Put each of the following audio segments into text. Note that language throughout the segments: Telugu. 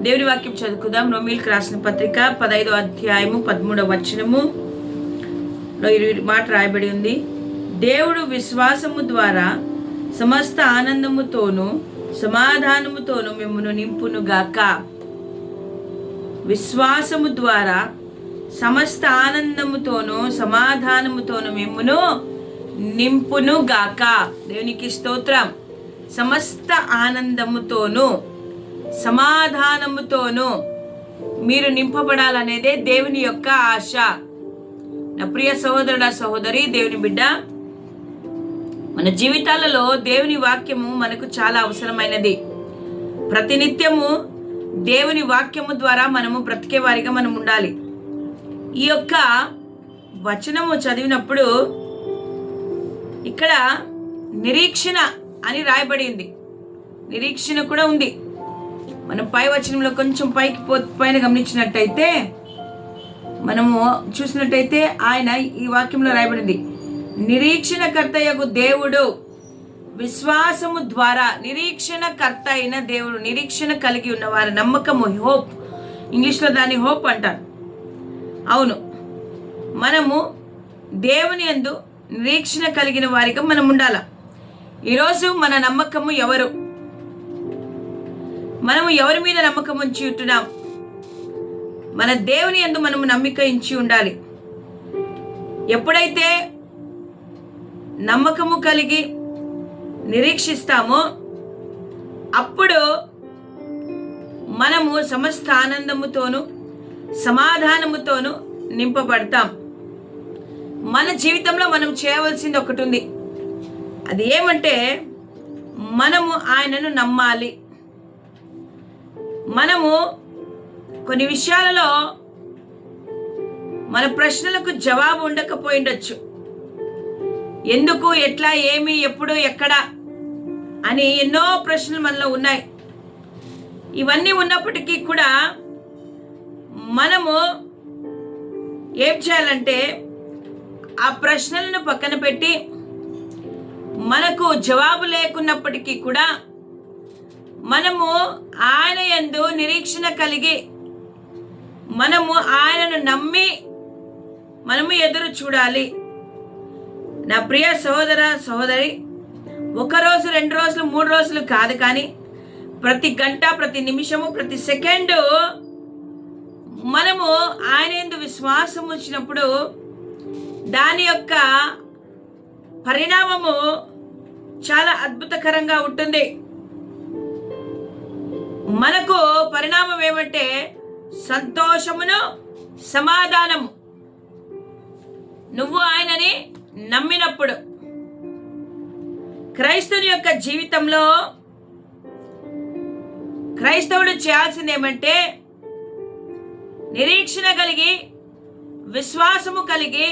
దేవుని వాక్యం చదువుకుందాం. రోమిల్కి రాసిన పత్రిక పదైదో అధ్యాయము పదమూడవ వచనము. మాట రాయబడి ఉంది. దేవుడు విశ్వాసము ద్వారా సమస్త ఆనందముతోను సమాధానముతోను మిమ్మను నింపును గాక. విశ్వాసము ద్వారా సమస్త ఆనందముతోను సమాధానముతోను మిమ్మును నింపును గాక. దేవునికి స్తోత్రం. సమస్త ఆనందముతోను సమాధానముతోనూ మీరు నింపబడాలనేదే దేవుని యొక్క ఆశ. నా ప్రియ సహోదరుడ సహోదరి దేవుని బిడ్డ మన జీవితాలలో దేవుని వాక్యము మనకు చాలా అవసరమైనది. ప్రతినిత్యము దేవుని వాక్యము ద్వారా మనము బ్రతికే వారిగా మనం ఉండాలి. ఈ యొక్క వచనము చదివినప్పుడు ఇక్కడ నిరీక్షణ అని రాయబడింది. నిరీక్షణ కూడా ఉంది. మనం పై వచనంలో కొంచెం పైకి పో పైన గమనించినట్టయితే మనము చూసినట్టయితే ఆయన ఈ వాక్యంలో రాయబడింది. నిరీక్షణకర్తయ్యకు దేవుడు విశ్వాసము ద్వారా నిరీక్షణకర్త అయిన దేవుడు నిరీక్షణ కలిగి ఉన్న వారి నమ్మకము హోప్. ఇంగ్లీష్లో దాన్ని హోప్ అంటారు. అవును. మనము దేవుని యందు నిరీక్షణ కలిగిన వారిగా మనం ఉండాల. ఈరోజు మన నమ్మకము ఎవరు? మనము ఎవరి మీద నమ్మకం ఉంచి ఉంటున్నాం? మన దేవుని యందు మనము నమ్మిక ఇచ్చి ఉండాలి. ఎప్పుడైతే నమ్మకము కలిగి నిరీక్షిస్తామో అప్పుడు మనము సమస్త ఆనందముతోను సమాధానముతోను నింపబడతాం. మన జీవితంలో మనం చేయవలసింది ఒకటి ఉంది అది ఏమంటే మనము ఆయనను నమ్మాలి. మనము కొన్ని విషయాలలో మన ప్రశ్నలకు జవాబు ఉండకపోయిండొచ్చు. ఎందుకు ఎట్లా ఏమి ఎప్పుడు ఎక్కడ అని ఎన్నో ప్రశ్నలు మనలో ఉన్నాయి. ఇవన్నీ ఉన్నప్పటికీ కూడా మనము ఏం చేయాలంటే ఆ ప్రశ్నలను పక్కన పెట్టి మనకు జవాబు లేకున్నప్పటికీ కూడా మనము ఆయన యందు నిరీక్షణ కలిగి మనము ఆయనను నమ్మి మనము ఎదురు చూడాలి. నా ప్రియ సహోదర సహోదరి ఒక రోజు రెండు రోజులు మూడు రోజులు కాదు కానీ ప్రతి గంట ప్రతి నిమిషము ప్రతి సెకండు మనము ఆయన ఎందు విశ్వాసం వచ్చినప్పుడు దాని యొక్క పరిణామము చాలా అద్భుతకరంగా ఉంటుంది. మనకు పరిణామం ఏమంటే సంతోషమును సమాధానము. నువ్వు ఆయనని నమ్మినప్పుడు క్రైస్తవుని యొక్క జీవితంలో క్రైస్తవుడు చేయాల్సింది ఏమంటే నిరీక్షణ కలిగి విశ్వాసము కలిగి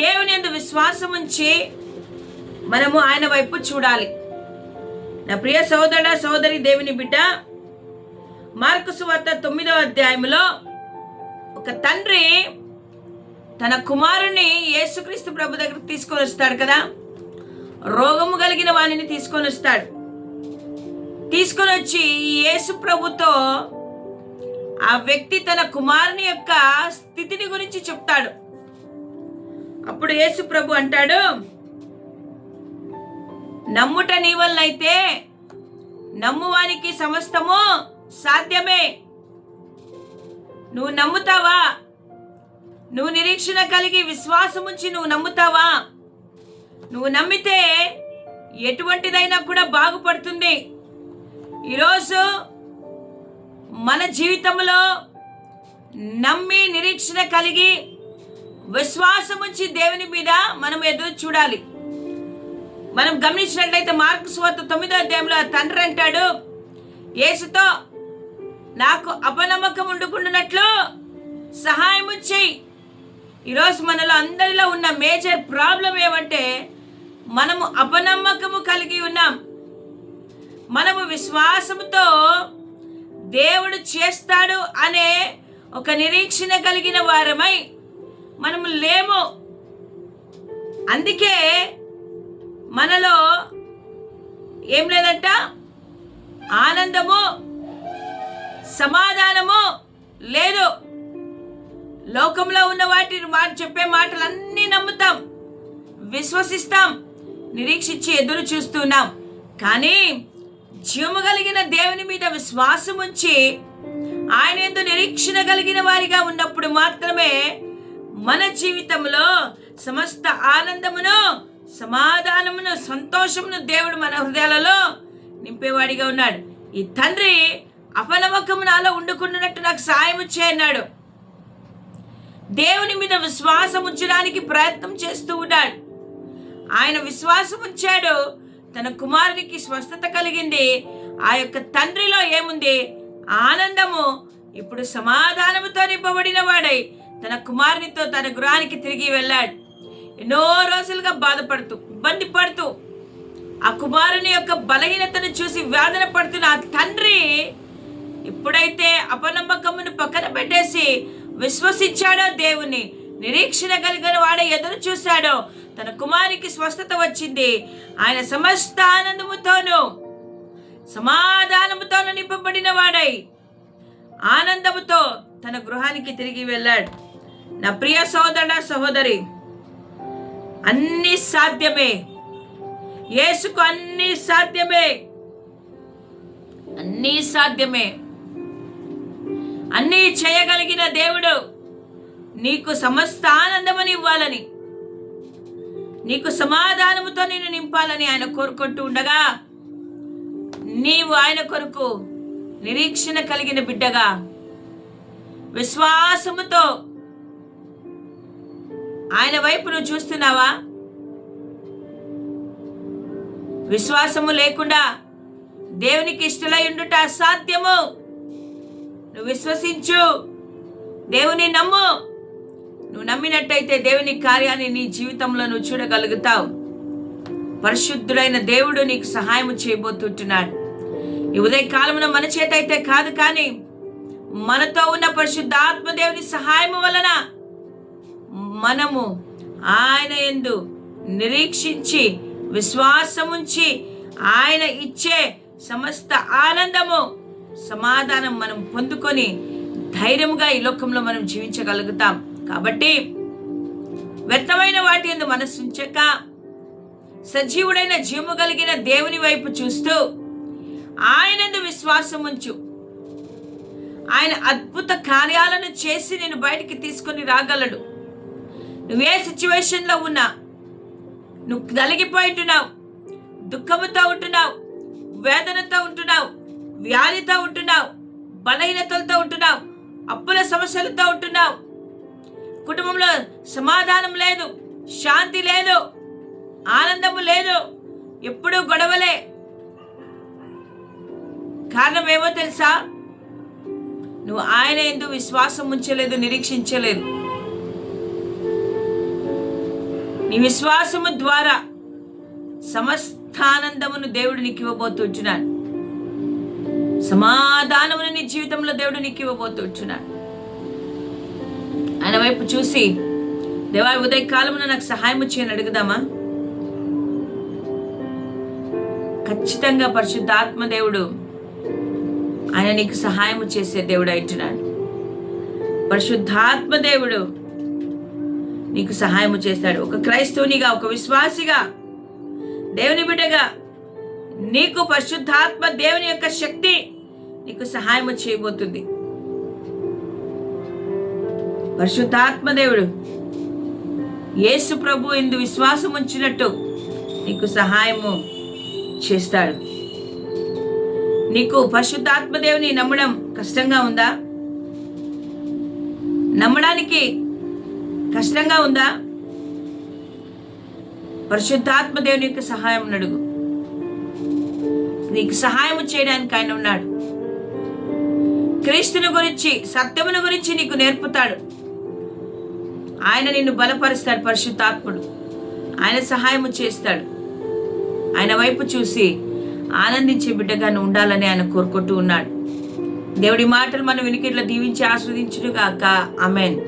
దేవుని ఎందు విశ్వాసం ఉంచి మనము ఆయన వైపు చూడాలి. నా ప్రియ సోదర సోదరి దేవుని బిడ్డ మార్కు సువార్త తొమ్మిదవ అధ్యాయంలో ఒక తండ్రి తన కుమారుని యేసుక్రీస్తు ప్రభు దగ్గర తీసుకొని వస్తాడు కదా. రోగము కలిగిన వాణిని తీసుకొని వస్తాడు. తీసుకొని వచ్చి ఈ యేసు ప్రభుతో ఆ వ్యక్తి తన కుమారుని యొక్క స్థితిని గురించి చెప్తాడు. అప్పుడు యేసు ప్రభు అంటాడు నమ్ముట నీ వల్లైతే నమ్మువానికి సమస్తము సాధ్యమే. నువ్వు నమ్ముతావా? నువ్వు నిరీక్షణ కలిగి విశ్వాసం ఉంచి నువ్వు నమ్ముతావా? నువ్వు నమ్మితే ఎటువంటిదైనా కూడా బాగుపడుతుంది. ఈరోజు మన జీవితంలో నమ్మి నిరీక్షణ కలిగి విశ్వాసం ఉంచి దేవుని మీద మనం ఎదురు చూడాలి. మనం గమనించినట్లయితే మార్కు స్వార్త తొమ్మిదో అధ్యాయంలో ఆ తండ్రి అంటాడు యేసుతో నాకు అపనమ్మకం ఉండుకుంటున్నట్లు సహాయం చేయి ఈరోజు మనలో అందరిలో ఉన్న మేజర్ ప్రాబ్లం ఏమంటే మనము అపనమ్మకము కలిగి ఉన్నాం. మనము విశ్వాసముతో దేవుడు చేస్తాడు అనే ఒక నిరీక్షణ కలిగిన వారమై మనము లేము. అందుకే మనలో ఏం లేదంట? ఆనందము సమాధానము లేదు. లోకంలో ఉన్న వాటిని మాట చెప్పే మాటలన్నీ నమ్ముతాం. విశ్వసిస్తాం. నిరీక్షించి ఎదురు చూస్తున్నాం. కానీ జీవము కలిగిన దేవుని మీద విశ్వాసం ఉంచి ఆయన ఎందు నిరీక్షణ కలిగిన వారిగా ఉన్నప్పుడు మాత్రమే మన జీవితంలో సమస్త ఆనందమును సమాధానమును సంతోషమును దేవుడు మన హృదయాలలో నింపేవాడిగా ఉన్నాడు. ఈ తండ్రి అపనమ్మకము నాలో ఉండుకున్నట్టు నాకు సాయం చేయన్నాడు. దేవుని మీద విశ్వాసం ఉంచడానికి ప్రయత్నం చేస్తూ ఉన్నాడు. ఆయన విశ్వాసం ఉంచాడు. తన కుమారునికి స్వస్థత కలిగింది. ఆ యొక్క తండ్రిలో ఏముంది? ఆనందము. ఇప్పుడు సమాధానముతో నింపబడిన వాడై తన కుమారునితో తన గృహానికి తిరిగి వెళ్ళాడు. ఎన్నో రోజులుగా బాధపడుతూ ఇబ్బంది పడుతూ ఆ కుమారుని యొక్క బలహీనతను చూసి వేదన పడుతున్న ఆ తండ్రి ఇప్పుడైతే అపనమ్మకమును పక్కన పెట్టేసి విశ్వసించాడో దేవుని నిరీక్షణ కలిగిన వాడే ఎదురు చూశాడో తన కుమారికి స్వస్థత వచ్చింది. ఆయన సమస్త ఆనందముతోనూ సమాధానముతోనూ నింపబడిన వాడై ఆనందముతో తన గృహానికి తిరిగి వెళ్ళాడు. నా ప్రియ సోదర సహోదరి అన్ని సాధ్యమే. యేసుకు అన్ని సాధ్యమే. అన్నీ సాధ్యమే. అన్నీ చేయగలిగిన దేవుడు నీకు సమస్త ఆనందమని ఇవ్వాలని నీకు సమాధానముతో నేను నింపాలని ఆయన కోరుకుంటూ ఉండగా నీవు ఆయన కొరకు నిరీక్షణ కలిగిన బిడ్డగా విశ్వాసముతో ఆయన వైపు నువ్వు చూస్తున్నావా? విశ్వాసము లేకుండా దేవునికి ఇష్టలై ఉండుట అసాధ్యము. నువ్వు విశ్వసించు. దేవుని నమ్ము. నువ్వు నమ్మినట్టయితే దేవుని కార్యాన్ని నీ జీవితంలో నువ్వు చూడగలుగుతావు. పరిశుద్ధుడైన దేవుడు నీకు సహాయం చేయబోతుంటున్నాడు. ఈ ఉదయ కాలమున మన చేత అయితే కాదు కానీ మనతో ఉన్న పరిశుద్ధ ఆత్మదేవుని సహాయం వలన మనము ఆయన ఎందు నిరీక్షించి విశ్వాసముంచి ఆయన ఇచ్చే సమస్త ఆనందము సమాధానం మనం పొందుకొని ధైర్యముగా ఈ లోకంలో మనం జీవించగలుగుతాం. కాబట్టి వ్యర్థమైన వాటి ఎందు మనసుంచక సజీవుడైన జీవము కలిగిన దేవుని వైపు చూస్తూ ఆయనందు విశ్వాసం ఉంచు. ఆయన అద్భుత కార్యాలను చేసి నేను బయటికి తీసుకొని రాగలడు. నువ్వే సిచ్యువేషన్లో ఉన్నా నువ్వు నలిగిపోయింటున్నావు దుఃఖముతో ఉంటున్నావు వేదనతో ఉంటున్నావు వ్యాధితో ఉంటున్నావు బలహీనతలతో ఉంటున్నావు అప్పుల సమస్యలతో ఉంటున్నావు. కుటుంబంలో సమాధానం లేదు శాంతి లేదు ఆనందము లేదు ఎప్పుడూ గొడవలే. కారణం ఏమో తెలుసా? నువ్వు ఆయన ఎందుకు విశ్వాసం ఉంచలేదు నిరీక్షించలేదు. నీ విశ్వాసము ద్వారా సమస్తానందమును దేవుడు నీకు ఇవ్వబోతుంటున్నాడు సమాధానమును నీ జీవితంలో దేవుడు నీకు ఇవ్వబోతుంటున్నాడు ఆయన వైపు చూసి దేవా ఉదయ కాలమున నాకు సహాయం చేయని అడుగుదామా? ఖచ్చితంగా పరిశుద్ధాత్మ దేవుడు ఆయన నీకు సహాయం చేసే దేవుడు అంటున్నాడు పరిశుద్ధాత్మ దేవుడు నీకు సహాయం చేస్తాడు. ఒక క్రైస్తవునిగా ఒక విశ్వాసిగా దేవుని బిడ్డగా నీకు పరిశుద్ధాత్మ దేవుని యొక్క శక్తి నీకు సహాయం చేయబోతుంది. పరిశుద్ధాత్మ దేవుడు యేసు ప్రభు ఇందు విశ్వాసం ఉంచినట్టు నీకు సహాయము చేస్తాడు. నీకు పరిశుద్ధాత్మ దేవుని నమ్మడం కష్టంగా ఉందా? నమ్మడానికి కష్టంగా ఉందా? పరిశుద్ధాత్మ దేవుని యొక్క సహాయం అడుగు నీకు సహాయం చేయడానికి ఆయన ఉన్నాడు. క్రీస్తుని గురించి సత్యమును గురించి నీకు నేర్పుతాడు. ఆయన నిన్ను బలపరుస్తాడు పరిశుద్ధాత్ముడు. ఆయన సహాయము చేస్తాడు. ఆయన వైపు చూసి ఆనందించే బిడ్డగా ఉండాలని ఆయన కోరుకుంటూ ఉన్నాడు. దేవుడి మాటలు మనం వినికిట్లో దీవించి ఆస్వాదించుడుగాక అమెన్